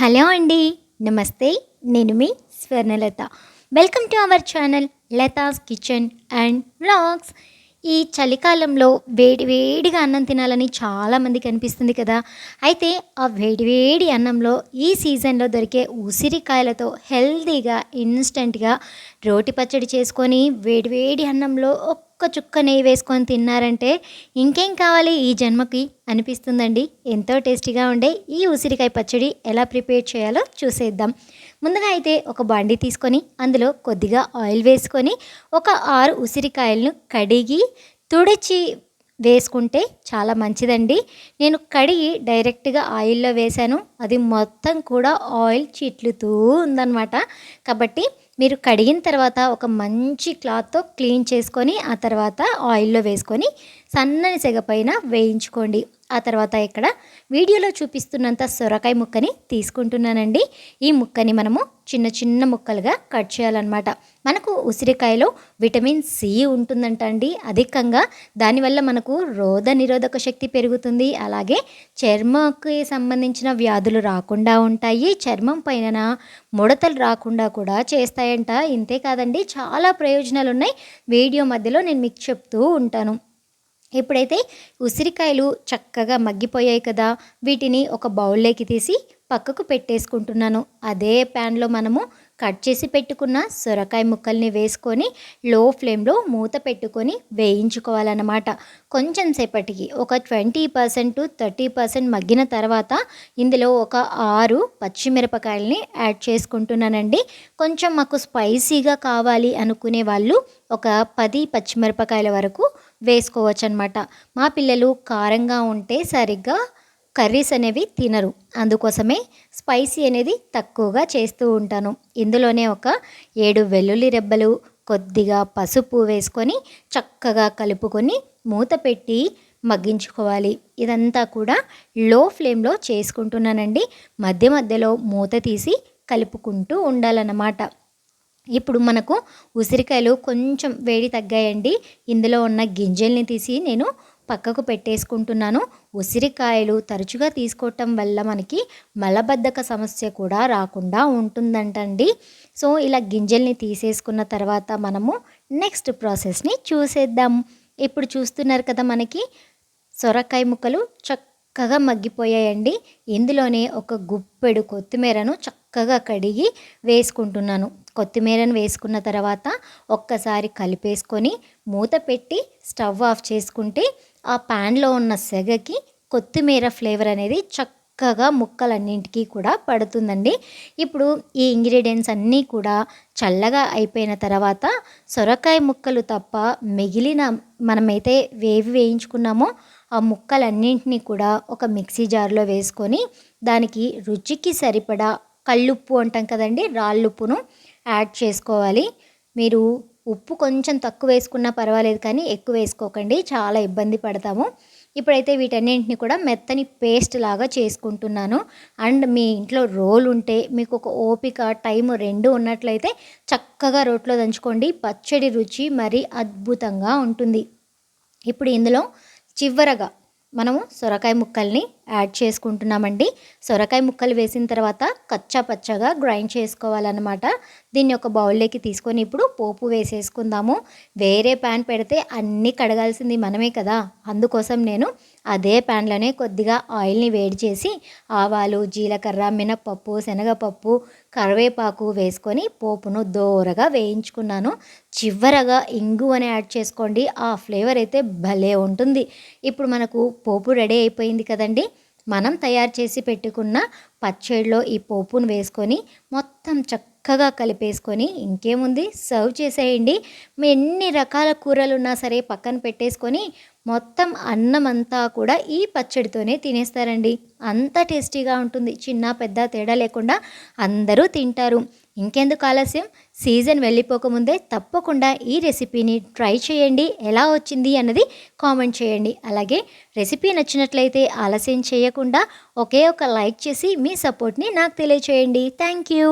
Hello అండి నమస్తే నేను మీ Swarnalatha. Welcome to our channel Latha's kitchen and vlogs ఈ చలికాలంలో వేడి వేడిగా అన్నం తినాలని చాలామందికి అనిపిస్తుంది కదా. అయితే ఆ వేడి వేడి అన్నంలో ఈ సీజన్లో దొరికే ఉసిరికాయలతో హెల్తీగా ఇన్స్టెంట్గా రోటి పచ్చడి చేసుకొని వేడి వేడి అన్నంలో ఒక్క చుక్క నెయ్యి వేసుకొని తిన్నారంటే ఇంకేం కావాలి ఈ జన్మకి అనిపిస్తుందండి. ఎంతో టేస్టీగా ఉండే ఈ ఉసిరికాయ పచ్చడి ఎలా ప్రిపేర్ చేయాలో చూసేద్దాం. ముందుగా అయితే ఒక బండి తీసుకొని అందులో కొద్దిగా ఆయిల్ వేసుకొని ఒక ఆరు ఉసిరికాయలను కడిగి తుడిచి వేసుకుంటే చాలా మంచిదండి. నేను కడిగి డైరెక్ట్గా ఆయిల్లో వేశాను. అది మొత్తం కూడా ఆయిల్ చిట్లుతూ ఉందన్నమాట. కాబట్టి మీరు కడిగిన తర్వాత ఒక మంచి క్లాత్తో క్లీన్ చేసుకొని ఆ తర్వాత ఆయిల్లో వేసుకొని సన్నని సెగ పైన వేయించుకోండి. ఆ తర్వాత ఇక్కడ వీడియోలో చూపిస్తున్నంత సొరకాయ ముక్కని తీసుకుంటున్నానండి. ఈ ముక్కని మనము చిన్న చిన్న ముక్కలుగా కట్ చేయాలన్నమాట. మనకు ఉసిరికాయలో విటమిన్ సి ఉంటుందంట అండి. అధికంగా దానివల్ల మనకు రోగ నిరోధక శక్తి పెరుగుతుంది. అలాగే చర్మకి సంబంధించిన వ్యాధులు రాకుండా ఉంటాయి. చర్మం పైన ముడతలు రాకుండా కూడా చేస్తాయంట. ఇంతే కాదండి చాలా ప్రయోజనాలు ఉన్నాయి వీడియో మధ్యలో నేను మీకు చెప్తూ ఉంటాను. ఇప్పుడైతే ఉసిరికాయలు చక్కగా మగ్గిపోయాయి కదా వీటిని ఒక బౌల్లోకి తీసి పక్కకు పెట్టేసుకుంటున్నాను. అదే ప్యాన్లో మనము కట్ చేసి పెట్టుకున్న సొరకాయ ముక్కల్ని వేసుకొని లో ఫ్లేమ్లో మూత పెట్టుకొని వేయించుకోవాలన్నమాట. కొంచెం సేపటికి ఒక twenty percent to thirty percent మగ్గిన తర్వాత ఇందులో ఒక ఆరు పచ్చిమిరపకాయలని యాడ్ చేసుకుంటున్నానండి. కొంచెం మాకు స్పైసీగా కావాలి అనుకునే వాళ్ళు ఒక పది పచ్చిమిరపకాయల వరకు వేసుకోవచ్చు అనమాట మా పిల్లలు కారంగా ఉంటే సరిగ్గా కర్రీస్ అనేవి తినరు. అందుకోసమే స్పైసీ అనేది తక్కువగా చేస్తూ ఉంటాను. ఇందులోనే ఒక ఏడు వెల్లుల్లి రెబ్బలు కొద్దిగా పసుపు వేసుకొని చక్కగా కలుపుకొని మూత పెట్టి మగ్గించుకోవాలి. ఇదంతా కూడా లో ఫ్లేమ్లో చేసుకుంటున్నానండి. మధ్య మధ్యలో మూత తీసి కలుపుకుంటూ ఉండాలన్నమాట. ఇప్పుడు మనకు ఉసిరికాయలు కొంచెం వేడి తగ్గాయండి. ఇందులో ఉన్న గింజల్ని తీసి నేను పక్కకు పెట్టేసుకుంటున్నాను. ఉసిరికాయలు తరచుగా తీసుకోవటం వల్ల మనకి మలబద్ధక సమస్య కూడా రాకుండా ఉంటుందంటండి. సో ఇలా గింజల్ని తీసేసుకున్న తర్వాత మనము నెక్స్ట్ ప్రాసెస్ని చూసేద్దాం. ఇప్పుడు చూస్తున్నారు కదా మనకి సొరకాయ ముక్కలు చక్కగా మగ్గిపోయాయండి. ఇందులోనే ఒక గుప్పెడు కొత్తిమీరను చక్కగా కడిగి వేసుకుంటున్నాను. కొత్తిమీరను వేసుకున్న తర్వాత ఒక్కసారి కలిపేసుకొని మూత పెట్టి స్టవ్ ఆఫ్ చేసుకుంటే ఆ ప్యాన్లో ఉన్న సెగకి కొత్తిమీర ఫ్లేవర్ అనేది చక్కగా ముక్కలన్నింటికి కూడా పడుతుందండి. ఇప్పుడు ఈ ఇంగ్రీడియంట్స్ అన్నీ కూడా చల్లగా అయిపోయిన తర్వాత సొరకాయ ముక్కలు తప్ప మిగిలిన మనమైతే వేవి వేయించుకున్నామో ఆ ముక్కలన్నింటినీ కూడా ఒక మిక్సీ జార్లో వేసుకొని దానికి రుచికి సరిపడా కళ్ళుప్పు అంటాం కదండి రాళ్ళుప్పును యాడ్ చేసుకోవాలి. మీరు ఉప్పు కొంచెం తక్కువ వేసుకున్నా పర్వాలేదు కానీ ఎక్కువ వేసుకోకండి. చాలా ఇబ్బంది పడతాము. ఇప్పుడైతే వీటన్నింటిని కూడా మెత్తని పేస్ట్ లాగా చేసుకుంటున్నాను. అండ్ మీ ఇంట్లో రోల్ ఉంటే మీకు ఒక ఓపిక టైం రెండు ఉన్నట్లయితే చక్కగా రోట్లో దంచుకోండి. పచ్చడి రుచి మరి అద్భుతంగా ఉంటుంది. ఇప్పుడు ఇందులో చివరగా మనము సొరకాయ ముక్కల్ని యాడ్ చేసుకుంటున్నామండి. సొరకాయ ముక్కలు వేసిన తర్వాత కచ్చా పచ్చగా గ్రైండ్ చేసుకోవాలన్నమాట. దీన్ని ఒక బౌల్లోకి తీసుకొని ఇప్పుడు పోపు వేసేసుకుందాము. వేరే ప్యాన్ పెడితే అన్నీ కడగాల్సింది మనమే కదా. అందుకోసం నేను అదే ప్యాన్లోనే కొద్దిగా ఆయిల్ని వేడి చేసి ఆవాలు జీలకర్ర మినపప్పు శనగపప్పు కరివేపాకు వేసుకొని పోపును దోరగా వేయించుకున్నాను. చివరగా ఇంగు అని యాడ్ చేసుకోండి. ఆ ఫ్లేవర్ అయితే భలే ఉంటుంది. ఇప్పుడు మనకు పోపు రెడీ అయిపోయింది కదండి. మనం తయారు చేసి పెట్టుకున్న పచ్చడిలో ఈ పోపును వేసుకొని మొత్తం చక్క చక్కగా కలిపేసుకొని ఇంకేముంది? సర్వ్ చేసేయండి. ఎన్ని రకాల కూరలు ఉన్నా సరే పక్కన పెట్టేసుకొని మొత్తం అన్నం అంతా కూడా ఈ పచ్చడితోనే తినేస్తారండి. అంత టేస్టీగా ఉంటుంది. చిన్న పెద్ద తేడా లేకుండా అందరూ తింటారు. ఇంకెందుకు ఆలస్యం? సీజన్ వెళ్ళిపోకముందే తప్పకుండా ఈ రెసిపీని ట్రై చేయండి. ఎలా వచ్చింది అన్నది కామెంట్ చేయండి. అలాగే రెసిపీ నచ్చినట్లయితే ఆలస్యం చేయకుండా ఒకే ఒక లైక్ చేసి మీ సపోర్ట్ని నాకు తెలియచేయండి. Thank you.